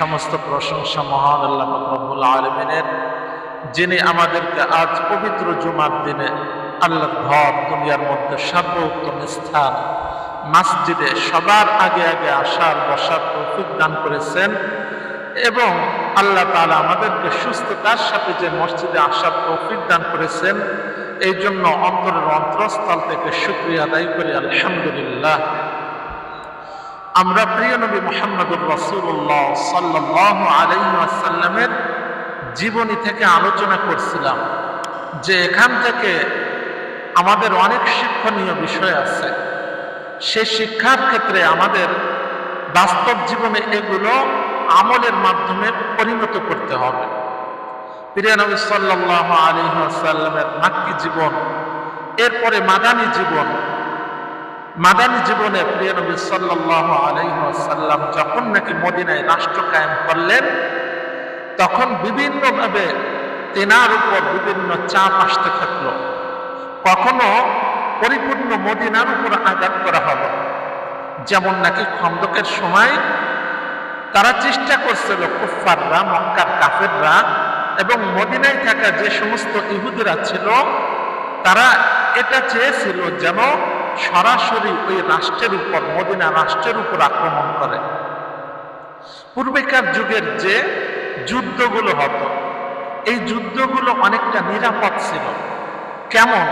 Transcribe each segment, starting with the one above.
সমস্ত প্রশংসা মহান আল্লাহ রব্বুল আলমিনের, যিনি আমাদেরকে আজ পবিত্র জুমার দিনে আল্লাহ ঘর দুনিয়ার মধ্যে সর্বোত্তম স্থান, মসজিদে সবার আগে আগে আসার, বসার তৌফিক দান করেছেন এবং আল্লাহ তালা আমাদেরকে সুস্থতার সাথে যে মসজিদে আসার তৌফিক দান করেছেন, এই জন্য অন্তরের অন্তরস্থল থেকে শুক্রিয়া আদায় করি। আলহামদুলিল্লাহ। আমরা প্রিয় নবী মোহাম্মদুর রসুল্লাহ সাল্লাহ আলাইসাল্লামের জীবনী থেকে আলোচনা করছিলাম যে এখান থেকে আমাদের অনেক শিক্ষণীয় বিষয় আছে। সে শিক্ষার ক্ষেত্রে আমাদের বাস্তব জীবনে এগুলো আমলের মাধ্যমে পরিণত করতে হবে। প্রিয় নবী সাল্লাহ আলিহাসাল্লামের মাক্কি জীবন, এরপরে মাদানী জীবন মাদানী জীবনে প্রিয় নবী সাল্লাহ আলাইসাল্লাম যখন নাকি মদিনায় রাষ্ট্র কায়েম করলেন, তখন বিভিন্নভাবে তেনার উপর বিভিন্ন চাপ আসতে থাকল। কখনো পরিপূর্ণ মদিনার উপর আঘাত করা হলো। যেমন নাকি খন্দকের সময় তারা চেষ্টা করছিল কুফাররা মক্কার কাফেররা এবং মদিনায় থাকা যে সমস্ত ইহুদিরা ছিল, তারা এটা চেয়েছিল যেন সরাসরি ওই রাষ্ট্রের উপর, মদিনা রাষ্ট্রের উপর আক্রমণ করে। পূর্বেকার যুগের যে যুদ্ধগুলো হতো, এই যুদ্ধগুলো অনেকটা নিরাপদ ছিল। কেমন?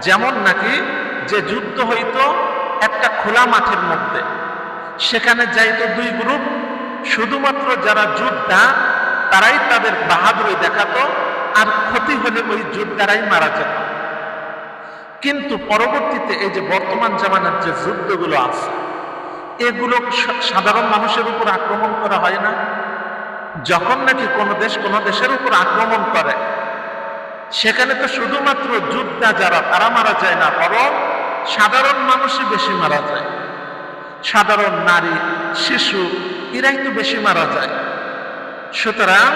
যেমন নাকি যে যুদ্ধ হইতো একটা খোলা মাঠের মধ্যে, সেখানে যাইতো দুই গ্রুপ। শুধুমাত্র যারা যোদ্ধা, তারাই তাদের বাহাদুরি দেখাতো, আর ক্ষতি হলে ওই যোদ্ধারাই মারা যেত। কিন্তু পরবর্তীতে এই যে বর্তমান জামানার যে যুদ্ধগুলো আছে, এগুলো সাধারণ মানুষের উপর আক্রমণ করা হয় না। যখন নাকি কোনো দেশ কোনো দেশের উপর আক্রমণ করে, সেখানে তো শুধুমাত্র যোদ্ধা যারা, তারা মারা যায় না, বরং সাধারণ মানুষই বেশি মারা যায়। সাধারণ নারী, শিশু, এরাই তো বেশি মারা যায়। সুতরাং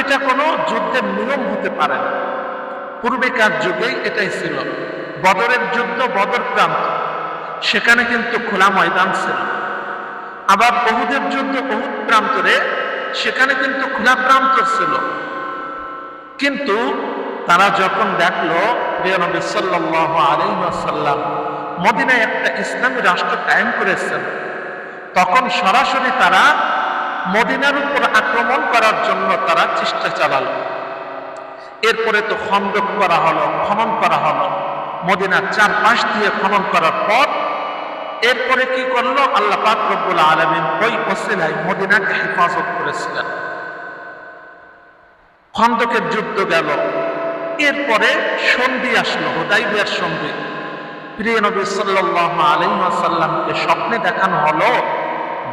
এটা কোনো যুদ্ধের নিয়ম হতে পারে না। পূর্বেকার যুগেই এটাই ছিল। বদরের যুদ্ধ বদর প্রান্ত। সেখানে কিন্তু খোলা ময়দান ছিল। আবার বহুদের যুদ্ধ বহুত প্রান্তরে সেখানে কিন্তু খোলা প্রান্ত ছিল। কিন্তু তারা যখন দেখল, প্রিয় নবী সাল্লাহ আলাইসাল্লাম মদিনায় একটা ইসলামী রাষ্ট্র কায়েম করেছেন, তখন সরাসরি তারা মদিনার উপর আক্রমণ করার জন্য তারা চেষ্টা চালালো। এরপরে তো খন্দক করা হলো, খনন করা হলো। মদিনার চারপাশ দিয়ে খনন করার পর এরপরে কি করল? আল্লাহ পাক আলমিন ওই ওসিলায় মদিনাকে হেফাজত করেছিলেন। খন্দকের যুদ্ধ গেল। এরপরে সন্ধি আসলো, হোদাইবিয়ার সন্ধি। প্রিয় নবী সাল্লাহ আলহিমাসাল্লামকে স্বপ্নে দেখানো হলো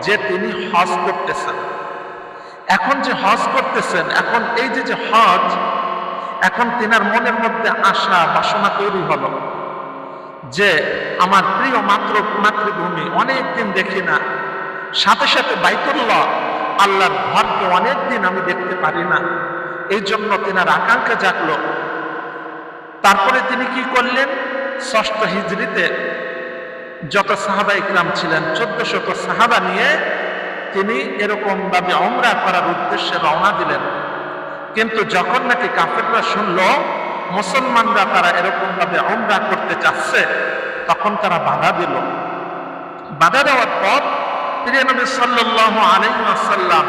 যে তিনি হজ করতেছেন। এখন যে হজ করতেছেন, এখন এই যে যে হজ এখন তিনার মনের মধ্যে আশা, বাসনা তৈরি হলো যে আমার প্রিয় মাতৃ, মাতৃভূমি অনেক দিন দেখি না। সাথে সাথে বাইতুল্লাহ, আল্লাহর ঘরকে অনেক দিন আমি দেখতে পারি না। এই জন্য তিনার আকাঙ্ক্ষা জাগলো। তারপরে তিনি কি করলেন? ষষ্ঠ হিজড়িতে যত সাহাবা ইকরাম ছিলেন চোদ্দ শত সাহাবা নিয়ে তিনি এরকমভাবে অমরা করার উদ্দেশ্যে রওনা দিলেন। কিন্তু যখন নাকি কাফেররা শুনল, মুসলমানরা তারা এরকম ভাবে অমরা করতে চাচ্ছে, তখন তারা বাধা দিল। বাধা দেওয়ার পর প্রিয় নবী সাল্লাহ আলাইসাল্লাম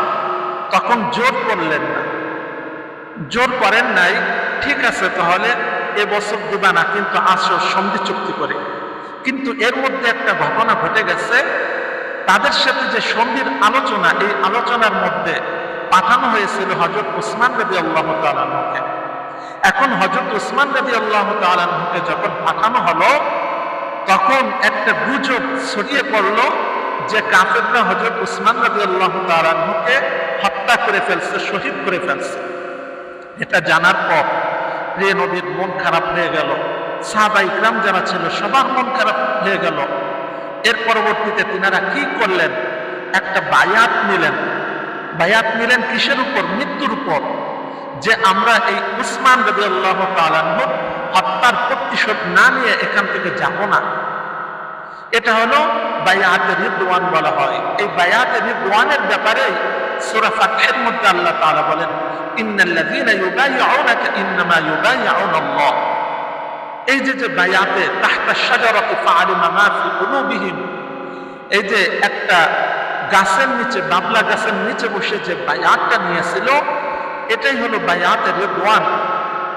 তখন জোর করলেন না। জোর করেন নাই, ঠিক আছে তাহলে এ বছর দিবা না, কিন্তু আসো, সন্ধি চুক্তি করে। কিন্তু এর মধ্যে একটা ঘটনা ঘটে গেছে, তাদের সাথে যে সন্ধির আলোচনা, এই আলোচনার মধ্যে পাঠানো হয়েছিল হজরত উসমান রবি আল্লাহ তালকে এখন হজরত উসমান রবি আল্লাহ তালকে যখন পাঠানো হলো, তখন একটা গুজব ছড়িয়ে পড়ল যে কাফেররা হজরত উসমান রবি আল্লাহ তালকে হত্যা করে ফেলছে, শহীদ করে ফেলছে। এটা জানার পর প্রিয় নবীর মন খারাপ হয়ে গেল। সাহাবা ইকরাম যারা ছিল, সবার মন খারাপ হয়ে গেল। এর পরবর্তীতে তিনারা কি করলেন? একটা বায়াত নিলেন। বায়াত নিলেন কিসের উপর? মৃত্যুর উপর। যে আমরা এই উসমান রবি আল্লাহ হত্যার প্রতিশোধ না নিয়ে এখান থেকে যাব না। এটা হলো বায়াতে রিদওয়ান বলা হয়। এই বায়াতে রিদওয়ানের ব্যাপারে সূরা ফাতহের মধ্যে আল্লাহ তাআলা বলেন, ইন্নাল্লাযীনা ইউবাইয়ুনাকা ইন্নামা ইউবাইয়ুনা আল্লাহ এই যে যে বায়াতে তাহতা শাজারাতি ফাআলিমা মা ফি কুলুবিহিম, এই যে একটা গাছের নিচে, বাবলা গাছের নিচে বসে যে বায়াতটা নিয়েছিল, এটাই হলো বায়াতে রিদওয়ান।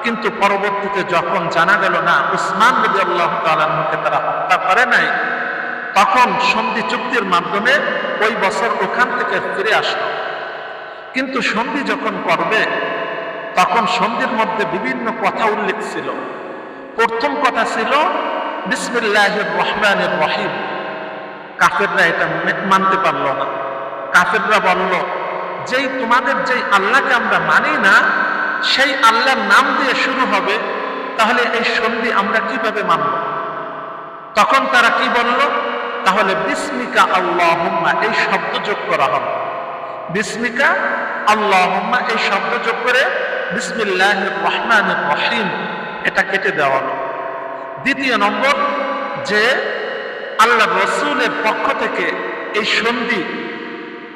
কিন্তু পরবর্তীতে যখন জানা গেল, না, উসমান নবী আল্লাহ তাআলাকে তারা হত্যা করে নাই, তখন সন্ধি চুক্তির মাধ্যমে ওই বছর ওখান থেকে ফিরে আসলো। কিন্তু সন্ধি যখন করবে তখন সন্ধির মধ্যে বিভিন্ন কথা উল্লেখ ছিল। প্রথম কথা ছিল বিসমিল্লাহ রহমানের রহিম। কাফেররা এটা মানতে পারল না। কাফেররা বলল, যেই তোমাদের যেই আল্লাহকে আমরা মানি না, সেই আল্লাহর নাম দিয়ে শুরু হবে, তাহলে এই সন্ধি আমরা কীভাবে মানব? তখন তারা কি বলল, তাহলে বিস্মিকা আল্লাহম্মা, এই শব্দ যোগ করা হবে। বিস্মিকা আল্লাহম্মা, এই শব্দ যোগ করে বিসমিল্লাহ রহমান রহিম, এটা কেটে দেওয়া হলো। দ্বিতীয় নম্বর, যে আল্লাহ রসুলের পক্ষ থেকে এই সন্ধি,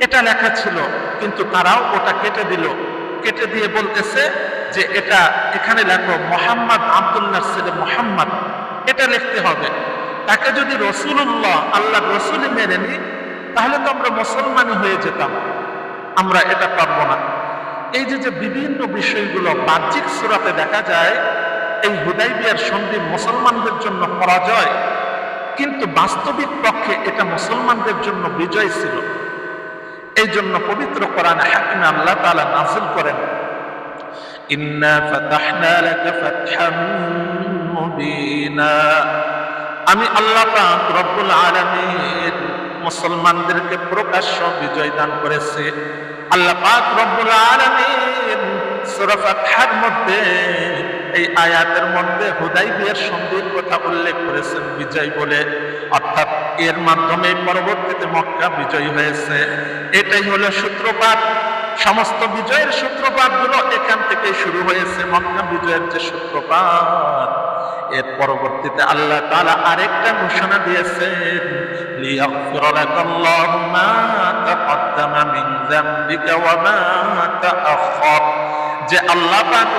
এটা লেখা ছিল, কিন্তু তারাও ওটা কেটে দিল। কেটে দিয়ে বলতেছে যে এটা এখানে লেখো, মোহাম্মদ আবদুল্লাহ ছেলে মোহাম্মদ, এটা লিখতে হবে। তাকে যদি রসুল্লাহ আল্লাহ রসুল মেনে নি, তাহলে তো আমরা মুসলমানই হয়ে যেতাম। আমরা এটা পারব না। এই যে যে বিভিন্ন বিষয়গুলো বাহ্যিক সুরাতে দেখা যায়, এই হুদাইবিয়ার সন্ধি মুসলমানদের জন্য পরাজয় কিন্তু বাস্তবিক পক্ষে এটা মুসলমানদের জন্য বিজয় ছিল। এই জন্য পবিত্র কোরআন হাকিমে আল্লাহ তাআলা নাযিল করেন আমি আল্লাহ রব্বুল আলামিন মুসলমানদেরকে প্রকাশ্য বিজয় দান করেছে। আল্লাহ রব্বুল আলামিন সূরা ফাতহার মধ্যে এই আয়াতের মধ্যে হুদাইবিয়ার সন্ধির কথা উল্লেখ করেছেন বিজয় বলে। অর্থাৎ এর মাধ্যমে পরবর্তীতে মক্কা বিজয় হয়েছে। এটাই হলো সূত্রপাত। সমস্ত বিজয়ের সূত্রপাতগুলো এখান থেকে শুরু হয়েছে মক্কা বিজয়ের যে সূত্রপাত। এর পরবর্তীতে আল্লাহ তাআলা আরেকটা ঘোষণা দিয়েছেন যে আল্লাহ পাক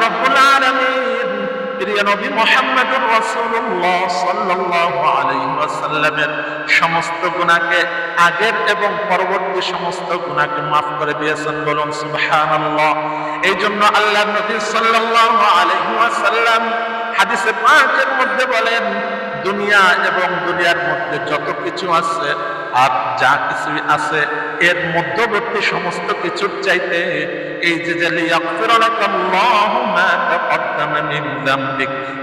সমস্ত গুনাহকে আগের এবং পরবর্তী সমস্ত গুনাহকে maaf করে দিয়েছেন বলুন এই জন্য আল্লাহ নবী সাল্লাল্লাহু আলাইহি হাদিসে পাকের মধ্যে বলেন, দুনিয়া এবং দুনিয়ার মধ্যে যত কিছু আছে আর যা কিছু আছে, এর মধ্যবর্তী সমস্ত কিছুর চাইতে এই যে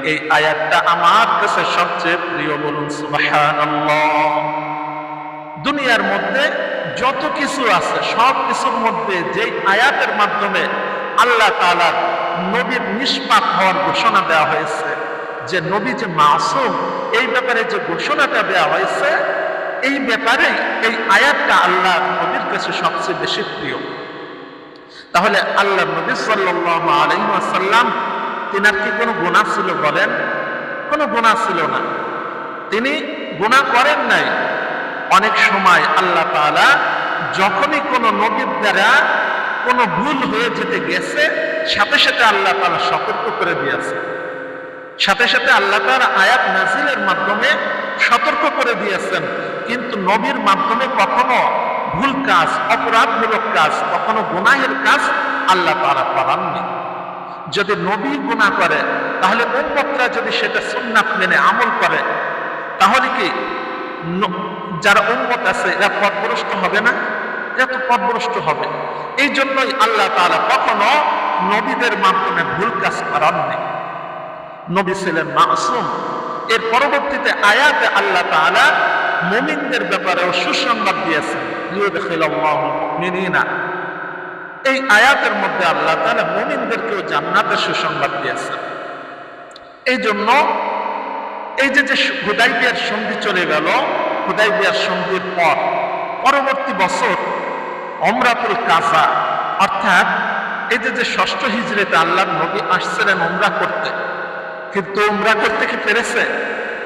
এই আয়াতটা আমার কাছে সবচেয়ে প্রিয় বলুন দুনিয়ার মধ্যে যত কিছু আছে, সব কিছুর মধ্যে যে আয়াতের মাধ্যমে আল্লাহ তাআলার নবীর নিষ্পাপ হওয়ার ঘোষণা দেওয়া হয়েছে, যে নবী যে মাসুম, এই ব্যাপারে যে ঘোষণাটা দেওয়া হয়েছে এই ব্যাপারে এই আয়াতটা আল্লাহ নবীর কাছে সবচেয়ে বেশি প্রিয়। তাহলে আল্লাহ নবী আলাইহি তিনার কি কোনো গুনাহ ছিল বলেন? কোনো গুনাহ ছিল না। তিনি গুনাহ করেন নাই। অনেক সময় আল্লাহ তাআলা যখনই কোনো নবীর দ্বারা কোনো ভুল হয়ে যেতে গেছে, সাথে সাথে আল্লাহ তাআলা সতর্ক করে দিয়েছে। সাথে সাথে আল্লাহ তার আয়াত নাজিলের মাধ্যমে সতর্ক করে দিয়েছেন। কিন্তু নবীর মাধ্যমে কখনো ভুল কাজ, অপরাধমূলক কাজ, কখনো গুনাহের কাজ আল্লাহ তারা করাননি। যদি নবী গুনাহ করে, তাহলে উম্মতরা যদি সেটা সুন্নাত মেনে আমল করে, তাহলে কি যারা উম্মত আছে, এরা পথভ্রষ্ট হবে না? এরা তো পথভ্রষ্ট হবে। এই জন্যই আল্লাহ তাআলা কখনো নবীদের মাধ্যমে ভুল কাজ করাননি। নবী ছিলেন মাসুম। এর পরবর্তীতে আয়াতে আল্লাহ তাআলা মুমিনদের ব্যাপারেও সুসংবাদ দিয়েছেন। এই আয়াতের মধ্যে আল্লাহ তাআলা মুমিনদেরকেও জান্নাতের সুসংবাদ দিয়েছেন। এই জন্য এই যে যে হুদাইবিয়ার সন্ধি চলে গেল হুদাই বিয়ার সন্ধির পর পরবর্তী বছর অমরাতুল কাজা, অর্থাৎ এই যে যে ষষ্ঠ হিজড়িতে আল্লাহ নবী আসছিলেন উমরা করতে, কিন্তু ওমরা করতে কি পেরেছে?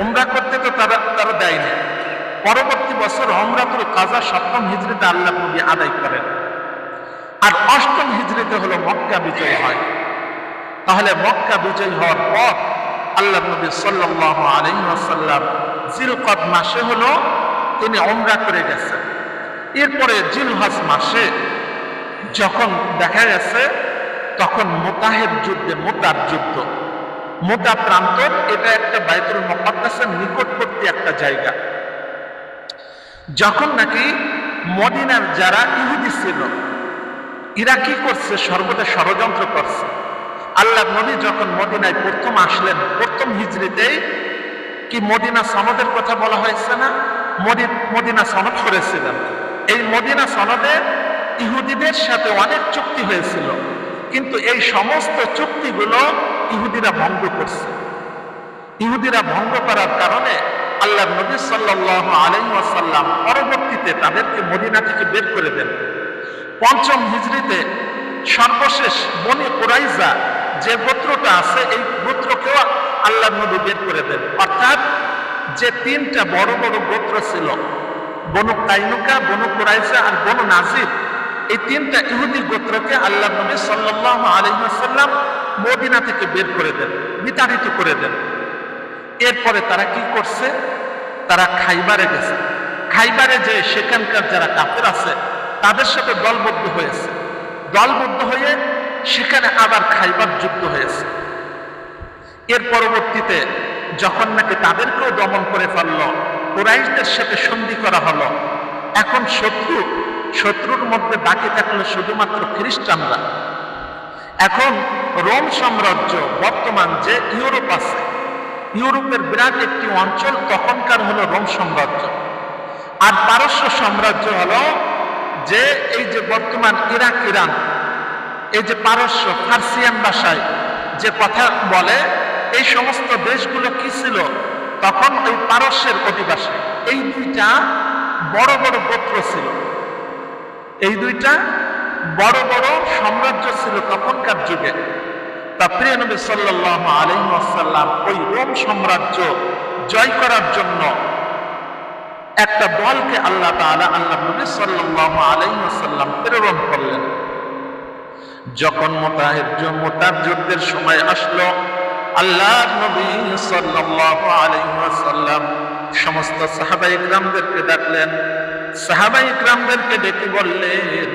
উমরা করতে তো তারা তারা দেয়নি। পরবর্তী বছর অমরাতুল কাজা সপ্তম হিজড়িতে আল্লাহ নবী আদায় করেন। আর অষ্টম হিজড়িতে হলো মক্কা বিজয় হয়। তাহলে মক্কা বিজয় হওয়ার পর আল্লাহ নবী সাল্লাল্লাহু আলাইহি ওয়াসাল্লাম জিলকদ মাসে হলো তিনি ওমরা করে গেছেন। এরপরে জিলহজ মাসে যখন দেখা গেছে, তখন মোতাহের যুদ্ধে, মোতার যুদ্ধ। মোতা প্রান্তর, এটা একটা বাইতুল মুকাদ্দাসের নিকটবর্তী একটা জায়গা। যখন নাকি মদিনার যারা ইহুদি ছিল ইরা কি করছে? সর্বদা ষড়যন্ত্র করছে। আল্লাহ নবী যখন মদিনায় প্রথম আসলেন, প্রথম হিজড়িতেই কি মদিনা সনদের কথা বলা হয়েছে না? মদি- মদিনা সনদ করেছিলেন। এই মদিনা সনদে ইহুদিদের সাথে অনেক চুক্তি হয়েছিল, কিন্তু এই সমস্ত চুক্তিগুলো ইহুদিরা ভঙ্গ করছে। ইহুদিরা ভঙ্গ করার কারণে আল্লাহ নবী সাল্লাহ আলাইসাল্লাম পরবর্তীতে তাদেরকে মদিনা থেকে বের করে দেন। পঞ্চম হিজড়িতে সর্বশেষ বনি কুরাইজা যে গোত্রটা আছে, এই গোত্রকেও আল্লাহ নবী বের করে দেন। অর্থাৎ যে তিনটা বড় বড় গোত্র ছিল, বনু কাইনুকা, বনু কুরাইজা আর বনু নাজির, এই তিনটা ইহুদি গোত্রকে আল্লাহ নবী সাল্লাহ আলহিহাসাল্লাম মদিনা থেকে বের করে দেন, বিতাড়িত করে দেন। এরপরে তারা কি করছে? তারা খাইবারে গেছে। খাইবারে যে সেখানকার যারা কাপড় আছে, তাদের সাথে দলবদ্ধ হয়েছে। দলবদ্ধ হয়ে সেখানে আবার খাইবার যুদ্ধ হয়েছে। এর পরবর্তীতে যখন নাকি তাদেরকেও দমন করে ফেলল, কুরাইশদের সাথে সন্ধি করা হলো, এখন শত্রু, শত্রুর মধ্যে বাকি থাকল শুধুমাত্র খ্রিস্টানরা। এখন রোম সাম্রাজ্য বর্তমান যে ইউরোপ আছে ইউরোপের বিরাট একটি অঞ্চল তখনকার হলো রোম সাম্রাজ্য। আর পারস্য সাম্রাজ্য হলো যে এই যে বর্তমান ইরাক, ইরান, এই যে পারস্য ফার্সিয়ান ভাষায় যে কথা বলে, এই সমস্ত দেশগুলো কি ছিল? তখন ওই পারস্যের অধিবাসী। এই দুইটা বড় বড় গোত্র ছিল। এই দুইটা বড় বড় সাম্রাজ্য ছিল তখনকার যুগে। তা প্রিয় নবী সাল্লাল্লাহু আলাইহি ওই রোম সাম্রাজ্য জয় করার জন্য একটা দলকে আল্লাহ তাআলা আল্লাহ নবী সাল্লাল্লাহু আলাইহি ওয়াসাল্লাম প্রেরণ করলেন। যখন মোতাহের মোতাহযুদ্ধের সময় আসলো, আল্লাহ নবী সাল্লাল্লাহু আলাইহি ওয়াসাল্লাম সমস্ত সাহাবাই ইকরামদেরকে ডাকলেন। সাহাবাই ইকরামদেরকে ডেকে বললেন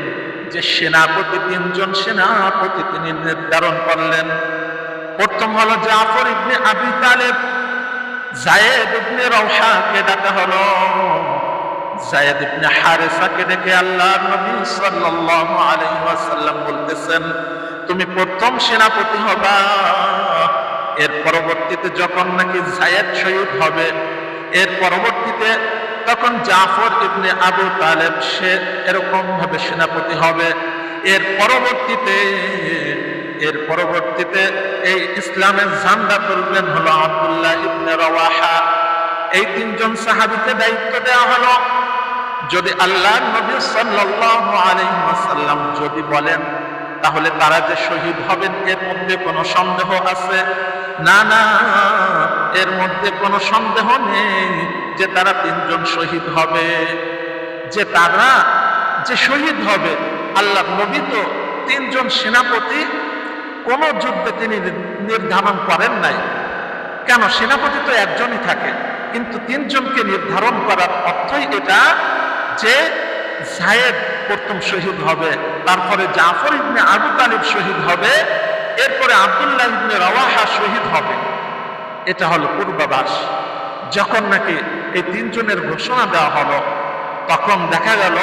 যে সেনাপতি, তিনজন সেনাপতি তিনি নির্ধারণ করলেন। প্রথম হলো জাফর ইবনে আবি তালেব। জায়েদ ইবনে রওহাকে ডাকা হলো। জায়েদ ইবনে হারেসাকে ডেকে আল্লাহ নবী সাল্লাল্লাহু আলাইহি ওয়াসাল্লাম বলতেছেন, তুমি প্রথম সেনাপতি হবা। এর পরবর্তীতে যখন নাকি জায়েদ শহীদ হবে, এর পরবর্তীতে তখন জাফর ইবনে আবু তালেব সে এরকম ভাবে সেনাপতি হবে। এর পরবর্তীতে এর পরবর্তীতে এই ইসলামের ঝান্ডা তুলবেন হলো আবদুল্লাহ ইবনে রওয়াহা। এই তিনজন সাহাবিকে দায়িত্ব দেওয়া হলো। যদি আল্লাহ নবী সাল্লাল্লাহু আলাইহি ওয়াসাল্লাম যদি বলেন তাহলে তারা যে শহীদ হবেন, এর মধ্যে কোনো সন্দেহ আছে? না না, এর মধ্যে কোনো সন্দেহ নেই যে তারা তিনজন শহীদ হবে। যে তারা যে শহীদ হবে আল্লাহ নবী তো তিনজন সেনাপতি, কোন যুদ্ধে তিনি নির্ধারণ করেন নাই। কেন? সেনাপতি তো একজনই থাকে। কিন্তু তিনজনকে নির্ধারণ করার অর্থই এটা যে জায়েদ প্রথম শহীদ হবে, তারপরে জাফর ইবনে আবু তালিব শহীদ হবে, এরপরে আব্দুল্লাহ ইবনে রওয়াহা শহীদ হবে। এটা হলো পূর্বাভাস। যখন নাকি এই তিনজনের ঘোষণা দেওয়া হলো, তখন দেখা গেল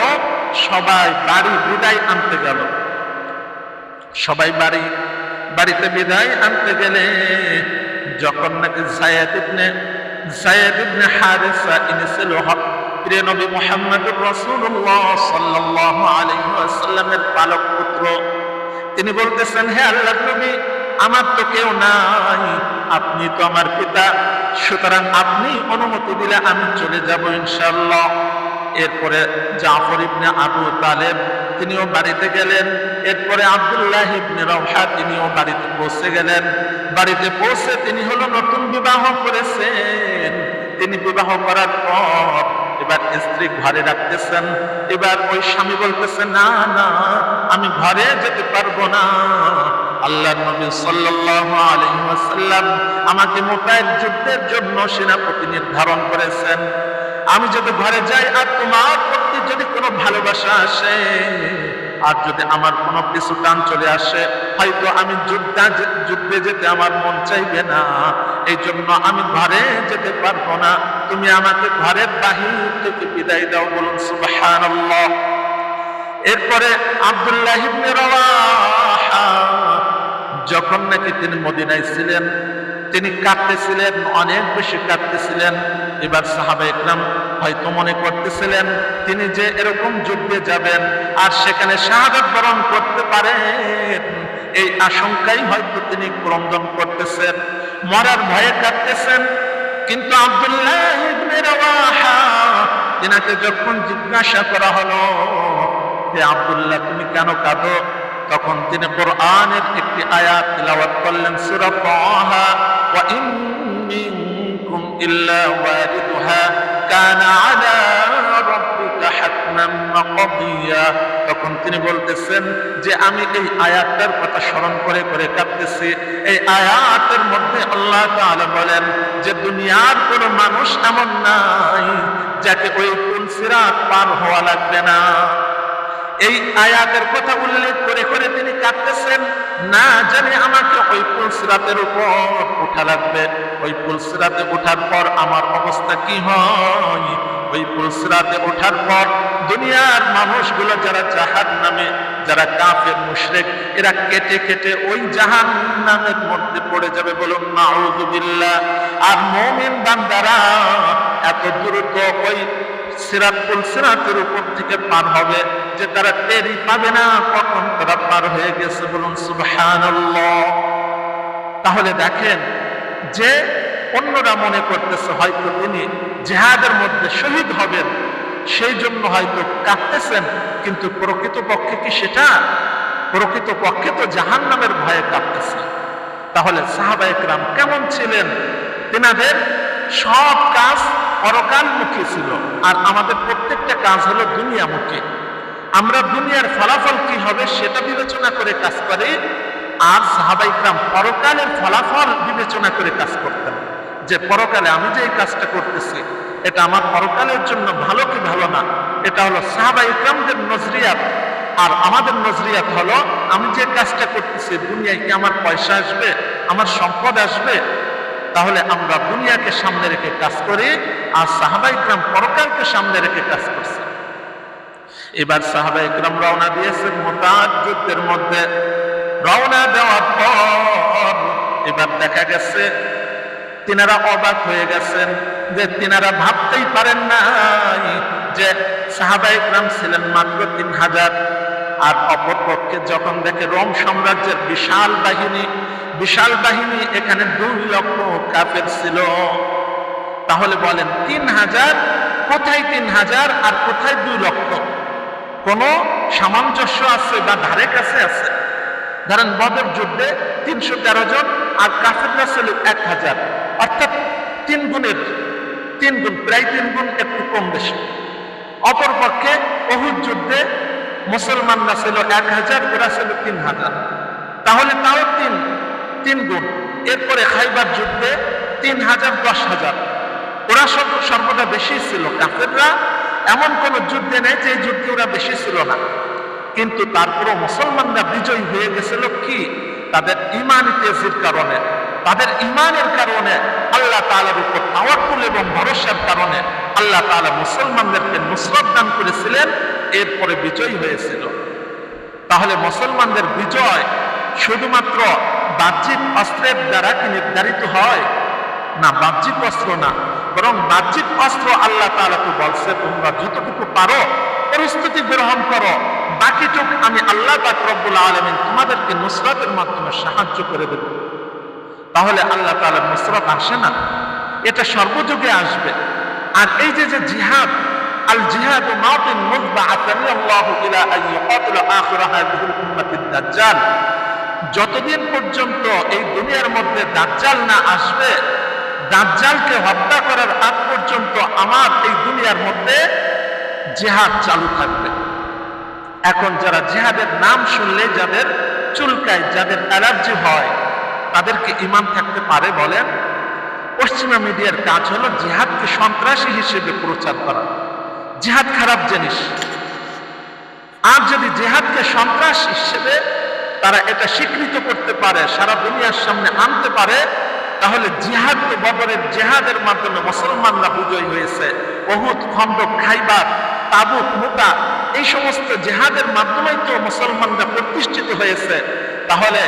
সবাই বাড়ি বিদায় আনতে গেল। সবাই বাড়ি, বাড়িতে বিদায় আনতে গেলে যখন নাকি জায়েদ ইবনে জায়েদ ইবনে হারেসা ইনি ছিল প্রিয় নবী মুহাম্মদুর ওয়াসাল্লামের পালক পুত্র। তিনি বলতেছেন, হে আল্লাহ নবী, আমার তো কেউ নাই। আপনি তো আমার পিতা। সুতরাং আপনি অনুমতি দিলে আমি চলে যাব ইনশাল্লাহ এরপরে জাফর ইবনে আবু তালেব তিনিও বাড়িতে গেলেন। এরপরে আব্দুল্লাহ ইবনে রওহা তিনিও বাড়িতে পৌঁছে গেলেন। বাড়িতে পৌঁছে তিনি হলো নতুন বিবাহ করেছেন। তিনি বিবাহ করার পর এবার স্ত্রী ঘরে রাখতেছেন এবার ওই স্বামী বলতেছে, না না, আমি ঘরে যেতে পারব না। আল্লাহ নবী ওয়াসাল্লাম আমাকে মোটায় যুদ্ধের জন্য সেনাপতি নির্ধারণ করেছেন। আমি যদি ঘরে যাই আর তোমার প্রতি যদি কোনো ভালোবাসা আসে আর যদি আমার কোনো কিছু টান চলে আসে, হয়তো আমি যুদ্ধা যুদ্ধে যেতে আমার মন চাইবে না। এই জন্য আমি ঘরে যেতে পারব না। তুমি আমাকে ঘরের বাহির থেকে বিদায় দাও, বলুন সুবহানাল্লাহ। এরপরে আব্দুল্লাহ যখন নাকি তিনি মদিনায় ছিলেন তিনি কাঁদতেছিলেন, অনেক বেশি কাঁদতেছিলেন। এবার সাহাবা ইকরাম হয়তো মনে করতেছিলেন, তিনি যে এরকম যুদ্ধে যাবেন আর সেখানে শাহাদাত বরণ করতে পারেন, এই আশঙ্কাই হয়তো তিনি ক্রন্দন করতেছেন। মরার ভয়ে কাঁদতেছেন। কিন্তু আব্দুল্লাহ তিনাকে যখন জিজ্ঞাসা করা হলো, হে আব্দুল্লাহ, তুমি কেন কাঁদো? তখন তিনি কোরআনের একটি আয়াত করলেন, সূরা তাহা, ওয়া ইন মিনকুম ইল্লা ওয়ারিদুহা, কানা আলা রাব্বিকা হাতমান মাকদিয়া তখন তিনি বলতেছেন যে, আমি এই আয়াতটার কথা স্মরণ করে করে কাঁদতেছি। এই আয়াতের মধ্যে আল্লাহ তাআলা বলেন যে, দুনিয়ার কোনো মানুষ এমন নাই যাকে ওই কোন পার হওয়া লাগবে না। এই আয়াতের কথা উল্লেখ করে করে তিনি কাঁদতেছেন, না জানি আমাকে ওই পুলসিরাতের উপর উঠা লাগবে। ওই পুলসিরাতে ওঠার পর আমার অবস্থা কি হয়? ওই পুলসিরাতে ওঠার পর দুনিয়ার মানুষগুলো যারা জাহান নামে যারা কাফের, মুশরেক, এরা কেটে কেটে ওই জাহান নামের মধ্যে পড়ে যাবে বলুন, নাউযুবিল্লাহ। আর মুমিন বান্দারা এত দ্রুত ওই সিরাতুল সিরাতের উপর থেকে পার হবে, যে তারা টেরি পাবে না, কখন তারা পার হয়ে গেছে বলুন সুবহানাল্লাহ। তাহলে দেখেন, যে অন্যরা মনে করতেছে হয়তো তিনি জেহাদের মধ্যে শহীদ হবেন, সেই জন্য হয়তো কাঁদতেছেন, কিন্তু প্রকৃত পক্ষে কি সেটা? প্রকৃত পক্ষে তো জাহান নামের ভয়ে কাঁদতেছে। তাহলে সাহাবা একরাম কেমন ছিলেন? তেনাদের সব কাজ পরকালমুখী ছিল। আর আমাদের প্রত্যেকটা কাজ হলো দুনিয়ামুখী। আমরা দুনিয়ার ফলাফল কি হবে সেটা বিবেচনা করে কাজ করি, আর সাহাবাইকরাম পরকালের ফলাফল বিবেচনা করে কাজ করতেন। যে পরকালে আমি যে এই কাজটা করতেছি, এটা আমার পরকালের জন্য ভালো কি ভালো না, এটা হলো সাহাবাইকরামদের নজরিয়াত। আর আমাদের নজরিয়াত হলো, আমি যে কাজটা করতেছি, দুনিয়ায় কি আমার পয়সা আসবে, আমার সম্পদ আসবে তাহলে আমরা দুনিয়াকে সামনে রেখে কাজ করি, আর সাহাবা ইকরাম পরকালকে সামনে রেখে কাজ করছে। এবার সাহাবা ইকরাম রওনা দিয়েছেন মোতাজ যুদ্ধের মধ্যে। রওনা দেওয়ার পর এবার দেখা গেছে তিনারা অবাক হয়ে গেছেন যে তিনারা ভাবতেই পারেন নাই যে সাহাবা ইকরাম ছিলেন মাত্র তিন হাজার। আর অপরপক্ষে যখন দেখে রোম সাম্রাজ্যের বিশাল বাহিনী বিশাল বাহিনী এখানে দুই লক্ষ কাফের ছিল। তাহলে বলেন, তিন হাজার, কোথায় তিন হাজার আর কোথায় দুই লক্ষ? কোন সামঞ্জস্য আছে বা ধারে কাছে আছে? ধরেন, বদর যুদ্ধে তিনশো তেরো জন আর কাফেররা ছিল এক হাজার। অর্থাৎ তিন গুণের, তিন গুণ, প্রায় তিন গুণ একটু কম বেশি। অপরপক্ষে অহুদ যুদ্ধে মুসলমানরা ছিল এক হাজার, ওরা ছিল তিন হাজার। তাহলে তাও তিন তিন গুণ। এরপরে খাইবার যুদ্ধে তিন হাজার, দশ হাজার। ওরা সব সর্বদা বেশি ছিল, কাফেররা এমন কোন যুদ্ধে নেই যে যুদ্ধে ওরা বেশি ছিল না। কিন্তু তারপরও মুসলমানরা বিজয়ী হয়ে গেছিল কি? তাদের ইমান তেজির কারণে। তাদের ইমানের কারণে আল্লাহ তালার উপর তাওয়াক্কুল এবং ভরসার কারণে আল্লাহ তাআলা মুসলমানদেরকে নুসরত দান করেছিলেন, এরপরে বিজয়ী হয়েছিল। তাহলে মুসলমানদের বিজয় শুধুমাত্র বাহ্যিক অস্ত্রের দ্বারা কি নির্ধারিত হয়? না, বাহ্যিক অস্ত্র না। বরং বাহ্যিক অস্ত্র আল্লাহ তাআলা তো বলছে তোমরা যতটুকু পারো পরিস্থিতি গ্রহণ করো। বাকিটুক আমি আল্লাহ পাক আলমিন তোমাদেরকে নুসরাতের মাধ্যমে সাহায্য করে দেব। তাহলে আল্লাহ তাআলার নুসরাত আসে না? এটা সর্বযুগে আসবে। আর এই যে যে জিহাদ, আল জিহাদ মাতিন মুযবাআতানি আল্লাহু ইলা আন ইউকাতিলা আখির হাযিহিল উম্মাতিদ দাজ্জাল যতদিন পর্যন্ত এই দুনিয়ার মধ্যে দাজ্জাল না আসবে, দাজ্জালকে হত্যা করার আগ পর্যন্ত আমার এই দুনিয়ার মধ্যে জেহাদ চালু থাকবে। এখন যারা জেহাদের নাম শুনলে যাদের চুলকায়, যাদের অ্যালার্জি হয়, তাদেরকে ইমান থাকতে পারে বলেন, পশ্চিমা মিডিয়ার কাজ হলো জেহাদকে সন্ত্রাসী হিসেবে প্রচার করা। জেহাদ খারাপ জিনিস। আর যদি জেহাদকে সন্ত্রাস হিসেবে তারা এটা স্বীকৃত করতে পারে, সারা দুনিয়ার সামনে আনতে পারে, তাহলে জিহাদ তো বদরের জেহাদের মাধ্যমে মুসলমানরা বিজয় হয়েছে। বহুত খন্দক খাইবার, তাবুক, মুতা, এই সমস্ত জেহাদের মাধ্যমেই তো মুসলমানরা প্রতিষ্ঠিত হয়েছে। তাহলে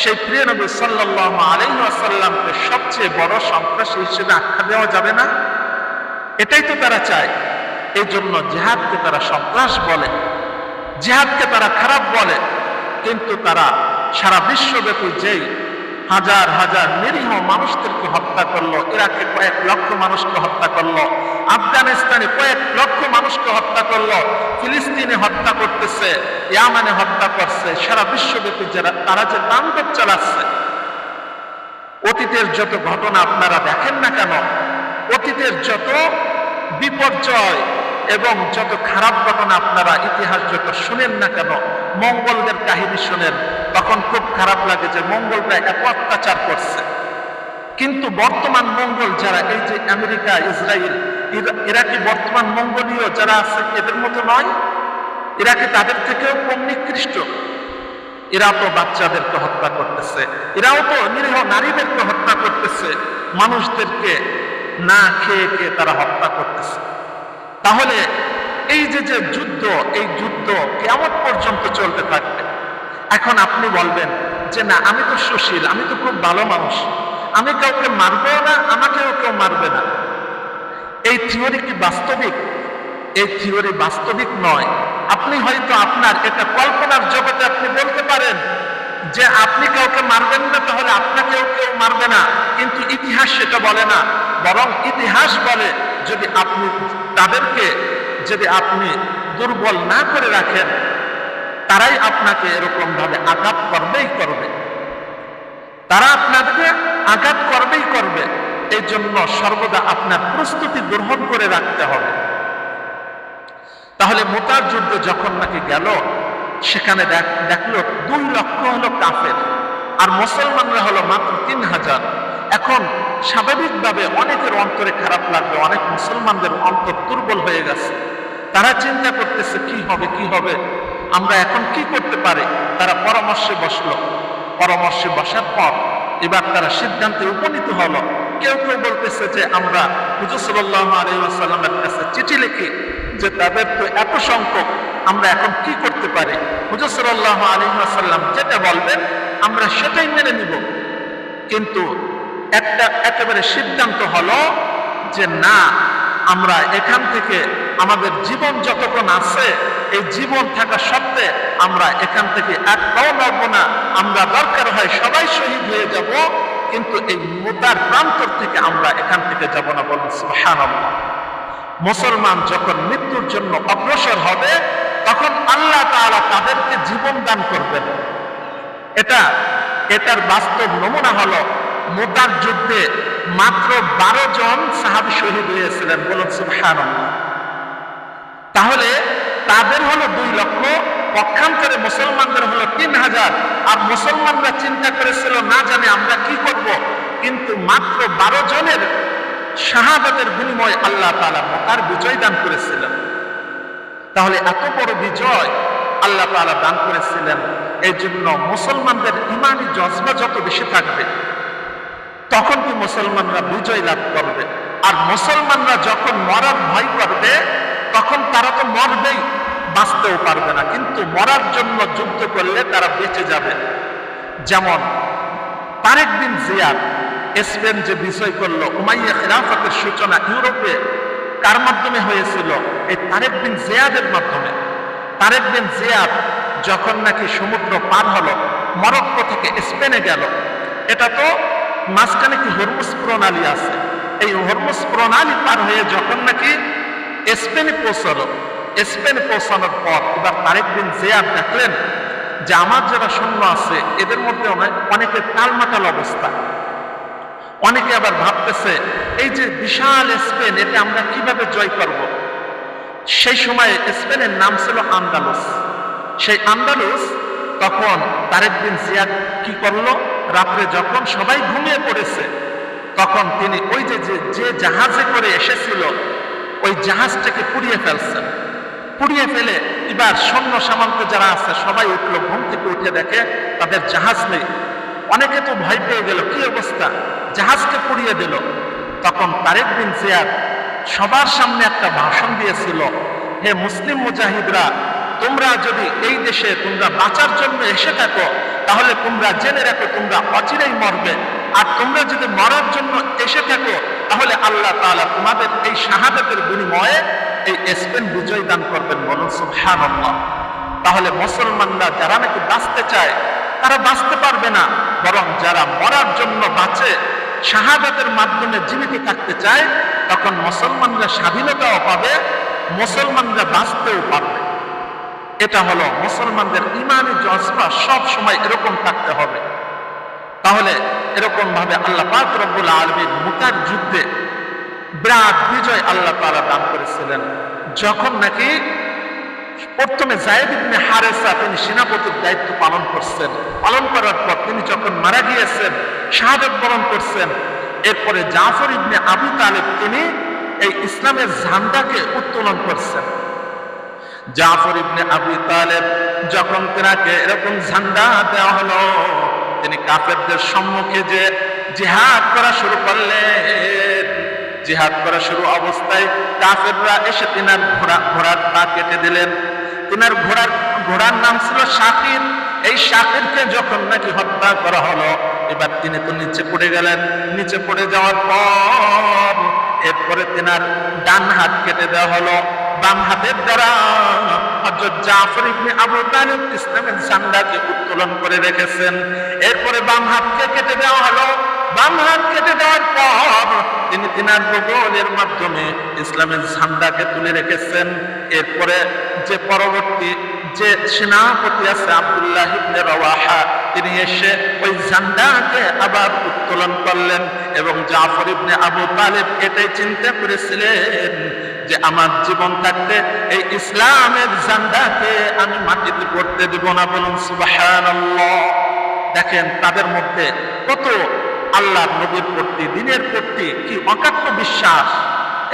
সেই প্রিয় নবী সাল্লাল্লাহু আলাইহি ওয়াসাল্লামকে সবচেয়ে বড় সন্ত্রাসী হিসেবে আখ্যা দেওয়া যাবে না? এটাই তো তারা চায়। এই জন্য জেহাদকে তারা সন্ত্রাস বলে, জেহাদকে তারা খারাপ বলে। কিন্তু তারা সারা বিশ্বব্যাপী যেই হাজার হাজার নিরীহ মানুষদেরকে হত্যা করল, ইরাকে কয়েক লক্ষ মানুষকে হত্যা করল, আফগানিস্তানে কয়েক লক্ষ মানুষকে হত্যা করল, ফিলিস্তিনে হত্যা করতেছে, ইয়ামানে হত্যা করছে, সারা বিশ্বব্যাপী যারা, তারা যে তাণ্ডব চালাচ্ছে। অতীতের যত ঘটনা আপনারা দেখেন না কেন, অতীতের যত বিপর্যয় এবং যত খারাপ ঘটনা আপনারা ইতিহাস যত শুনেন না কেন, মঙ্গলদের কাহিনী শুনেন, তখন খুব খারাপ লাগে যে মঙ্গলরা এত অত্যাচার করছে। কিন্তু বর্তমান মঙ্গল যারা, এই যে আমেরিকা ইসরায়েল এরা কি বর্তমান মঙ্গলীয় যারা আছে, এদের মতো নয়? এরা কি তাদের থেকেও কম নিকৃষ্ট? এরা তো বাচ্চাদেরকে হত্যা করতেছে, এরাও তো নিরীহ নারীদেরকে হত্যা করতেছে, মানুষদেরকে না খেয়ে খেয়ে তারা হত্যা করতেছে। তাহলে এই যে যে যুদ্ধ, এই যুদ্ধ কেমন পর্যন্ত চলতে থাকবে? এখন আপনি বলবেন যে না, আমি তো সুশীল, আমি তো খুব ভালো মানুষ। আমি কাউকে মারবো না, আমাকেও কেউ মারবে না। এই থিওরি কি বাস্তবিক? এই থিওরি বাস্তবিক নয়। আপনি হয়তো আপনার, এটা কল্পনার জগতে আপনি বলতে পারেন যে আপনি কাউকে মারবেন না, তাহলে আপনাকেও কেউ মারবে না। কিন্তু ইতিহাস সেটা বলে না। বরং ইতিহাস বলে, যদি আপনি তাদেরকে যদি আপনি দুর্বল না করে রাখেন, তারাই আপনাকে এরকম ভাবে আঘাত করবেই করবে। তারা আপনাকে আঘাত করবেই করবে। এই জন্য সর্বদা আপনার প্রস্তুতি গ্রহণ করে রাখতে হবে। তাহলে মোতার যুদ্ধ যখন নাকি গেল, সেখানে দেখ- দেখল দুই লক্ষ হলো কাফের, আর মুসলমানরা হলো মাত্র তিন হাজার। এখন স্বাভাবিকভাবে অনেকের অন্তরে খারাপ লাগবে, অনেক মুসলমানদের অন্তর দুর্বল হয়ে গেছে। তারা চিন্তা করতেছে, কি হবে কি হবে? আমরা এখন কি করতে পারি? তারা পরামর্শে বসল। পরামর্শে বসার পর এবার তারা সিদ্ধান্তে উপনীত হলো। কেউ কেউ বলতেছে যে, আমরা হুজুর সাল্লাহ আলাইসাল্লামের কাছে চিঠি লিখি যে, তাদের তো এত সংখ্যক, আমরা এখন কি করতে পারি? হুজুর সাল্লাহ আলাইসাল্লাম যেটা বলবেন, আমরা সেটাই মেনে নিব। কিন্তু একটা একেবারে সিদ্ধান্ত হলো যে না, আমরা এখান থেকে আমাদের জীবন যতক্ষণ আছে, এই জীবন থাকা সত্ত্বে আমরা এখান থেকে এক পাও নড়ব না। আমরা দরকার হয় সবাই শহীদ হয়ে যাব, কিন্তু এই মোতার প্রান্তর থেকে আমরা এখান থেকে যাব না বলুন মুসলমান যখন মৃত্যুর জন্য অগ্রসর হবে, তখন আল্লাহ তাআলা তাদেরকে জীবন দান করবেন। এটা, এটার বাস্তব নমুনা হলো মোতার যুদ্ধে মাত্র বারো জন সাহাবি শহীদ হয়েছিলেন বলুন সুবহানাল্লাহ। তাহলে তাদের হলো দুই লক্ষ, পক্ষান্তরে মুসলমানদের হলো তিন হাজার। আর মুসলমানরা চিন্তা করেছিল, না জানে আমরা কি করব। কিন্তু মাত্র বারো জনের শাহাদাতের বিনিময়ে আল্লাহ তাআলা মক্কার বিজয় দান করেছিলেন। তাহলে এত বড় বিজয় আল্লাহ তাআলা দান করেছিলেন। এই জন্য মুসলমানদের ইমানি জজবা যত বেশি থাকবে তখন কি মুসলমানরা বিজয় লাভ করবে? আর মুসলমানরা যখন মরার ভয় করবে, তখন তারা তো মরবেই, বাঁচতেও পারবে না। কিন্তু মরার জন্য যুদ্ধ করলে তারা বেঁচে যাবে। যেমন তারেক বিন জিয়াদ, স্পেন যে বিষয় করল, উমাইয়া খেলাফতের সূচনা ইউরোপে কার মাধ্যমে হয়েছিল? এই তারেক বিন জিয়াদের মাধ্যমে। তারেক বিন জিয়াদ যখন নাকি সমুদ্র পার হলো, মরক্কো থেকে স্পেনে গেল। এটা তো মাঝখানে কি হরমুজ প্রণালী আছে। এই হরমুজ প্রণালী পার হয়ে যখন নাকি স্পেনে পৌঁছালো, স্পেনে পৌঁছানোর পর এবার তারেক বিন জিয়াদ দেখলেন যে আমার যারা সৈন্য আছে, এদের মধ্যে অনেক- টালমাটাল অবস্থা। অনেকে আবার ভাবতেছে, এই যে বিশাল স্পেন এটা আমরা কীভাবে জয় করব? সেই সময় স্পেনের নাম ছিল আন্দালুস। সেই আন্দালুস তখন তারেক বিন জিয়াদ কি করল? রাত্রে যখন সবাই ঘুমিয়ে পড়েছে, তখন তিনি ওই যে, যে- জাহাজে করে এসেছিল, ওই জাহাজটাকে পুড়িয়ে ফেলছেন। পুড়িয়ে ফেলে এবার সৈন্য সামন্ত যারা আছে, সবাই উঠল, ঘুম থেকে উঠে দেখে তাদের জাহাজ নেই। অনেকে তো ভয় পেয়ে গেল, কি অবস্থা? জাহাজকে পুড়িয়ে দিল। তখন তারেক বিন জিয়াদ সবার সামনে একটা ভাষণ দিয়েছিল, হে মুসলিম মুজাহিদরা তোমরা যদি এই দেশে তোমরা বাঁচার জন্য এসে থাকো, তাহলে তোমরা জেনে রাখো তোমরা অচিরেই মরবে। আর তোমরা যদি মরার জন্য এসে থাকো, তাহলে আল্লাহ তাআলা তোমাদের এই শাহাদাতের বিনিময়ে এই স্পেন বিজয় দান করবেন বলুন, সুবহানাল্লাহ। তাহলে মুসলমানরা যারা নাকি বাঁচতে চায়, তারা বাঁচতে পারবে না। বরং যারা মরার জন্য বাঁচে, শাহাদাতের মাধ্যমে জীবিত থাকতে চায়, তখন মুসলমানরা স্বাধীনতাও পাবে, মুসলমানরা বাঁচতেও পারবে। এটা হলো মুসলমানদের ইমানি জজবা সব সময় এরকম থাকতে হবে। তাহলে এরকম ভাবে আল্লাহ পাক রব্বুল আলমীর মুতার যুদ্ধে বিরাট বিজয় আল্লাহ তাআলা দান করেছিলেন। যখন নাকি প্রথমে জায়েদ ইবনে হারেসা তিনি সেনাপতির দায়িত্ব পালন করছেন। পালন করার পর তিনি যখন মারা গিয়েছেন, শাহাদত বরণ করছেন, এরপরে জাফর ইবনে আবু তালেব তিনি এই ইসলামের ঝান্ডাকে উত্তোলন করছেন। জাফর ইবনে আবু তালেব যখন তেনাকে এরকম ঝান্ডা দেওয়া হলো, তিনি কাফেরদের সম্মুখে যে জিহাদ করা শুরু করলেন। জিহাদ করা শুরু অবস্থায় কাফেররা এসে তিনার ঘোড়া, ঘোড়ার পা কেটে দিলেন। তিনার ঘোড়ার ঘোড়ার নাম ছিল শাকির। এই শাকিরকে যখন নাকি হত্যা করা হলো, এবার তিনি তো নিচে পড়ে গেলেন। নিচে পড়ে যাওয়ার পর এরপরে তিনার ডান হাত কেটে দেওয়া হলো। বাম হাতের দ্বারা হযরত জাফর ইবনে আবু তালিব ইসলামের ঝান্ডাকে উত্তোলন করে রেখেছেন। এরপরে বাম হাতকে কেটে দেওয়া হলো। বাম হাত কেটে দেওয়ার পর তিনি তিনার বগলের মাধ্যমে ইসলামের ঝান্ডাকে তুলে রেখেছেন। এরপরে যে পরবর্তী যে সেনাপতি আছে আব্দুল্লাহ ইবনে রওয়াহা, তিনি এসে ওই ঝান্ডাকে আবার উত্তোলন করলেন এবং জাফর ইবনে আবু তালেব এটাই চিন্তা করেছিলেন যে আমার জীবন থাকতে এই ইসলামের ঝান্ডাকে আমি মাটিতে করতে দেব না বলুন সুবহানাল্লাহ। দেখেন তাদের মধ্যে কত আল্লাহ নবীর প্রতি, দিনের প্রতি কি অকাট্য বিশ্বাস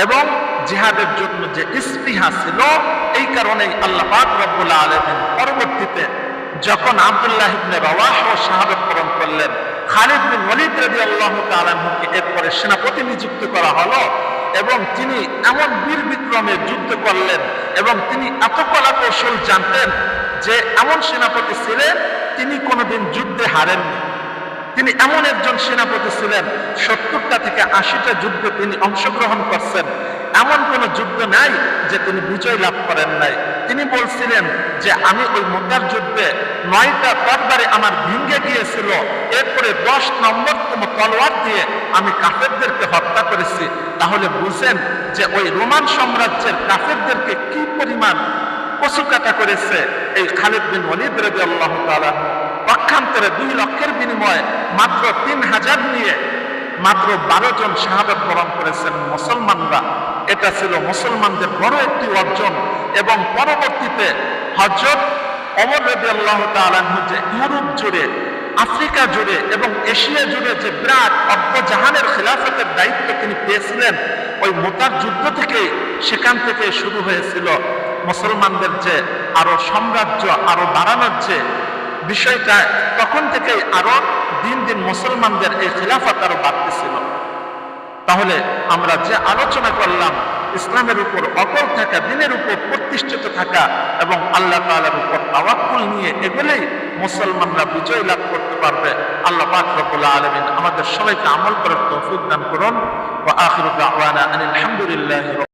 এবং জিহাদের জন্য যে স্পৃহা ছিল এই কারণেই আল্লাহ পাক আলামিন পরবর্তীতে যখন আব্দুল্লাহ ইবনে ও করলেন, খালিদ বিন রাদিয়াল্লাহু তাআলা আনহুকে এরপরে সেনাপতি নিযুক্ত করা হলো এবং তিনি এমন বীর বিক্রমে যুদ্ধ করলেন এবং তিনি এত কলা কৌশল জানতেন যে এমন সেনাপতি ছিলেন, তিনি কোনোদিন যুদ্ধে হারেননি। তিনি এমন একজন সেনাপতি ছিলেন, সত্তরটা থেকে আশিটা যুদ্ধ তিনি অংশগ্রহণ করছেন। এমন কোন যুদ্ধ নাই যে তিনি বিজয় লাভ করেন নাই। তিনি বলছিলেন যে আমি ওই মোকার যুদ্ধে নয়টা তরবারে আমার ভেঙে গিয়েছিল এরপরে দশ নম্বর কোন তলোয়ার দিয়ে আমি কাফেরদেরকে হত্যা করেছি। তাহলে বুঝেন যে ওই রোমান সাম্রাজ্যের কাফেরদেরকে কি পরিমাণ কচুকাটা করেছে এই খালিদ বিন ওয়ালিদ রাদিয়াল্লাহু তাআলা পক্ষান্তরে দুই লক্ষের বিনিময়ে মাত্র তিন হাজার নিয়ে মাত্র বারো জন শাহাদত বরণ করেছেন মুসলমানরা। এটা ছিল মুসলমানদের বড় একটি অর্জন এবং পরবর্তীতে হজরত অমর রবি আল্লাহ যে ইউরোপ জুড়ে, আফ্রিকা জুড়ে এবং এশিয়া জুড়ে যে বিরাট অর্ধজাহানের খিলাফতের দায়িত্ব তিনি পেয়েছিলেন, ওই মোতার যুদ্ধ থেকে সেখান থেকে শুরু হয়েছিল। মুসলমানদের যে আরও সাম্রাজ্য, আরও বাড়ানোর যে বিষয়টা, তখন থেকেই আরও দিন দিন মুসলমানদের এই খিলাফত আরও বাড়তেছিল। তাহলে আমরা যে আলোচনা করলাম, ইসলামের উপর অটল থাকা, দিনের উপর প্রতিষ্ঠিত থাকা এবং আল্লাহ তালার উপর তাওয়াক্কুল নিয়ে এগুলোই মুসলমানরা বিজয় লাভ করতে পারবে। আল্লাহ পাক রব্বুল আলামিন আমাদের সবাইকে আমল করার তৌফিক দান করুন। ও আখরুল দাওয়ানা আনিল হামদুলিল্লাহি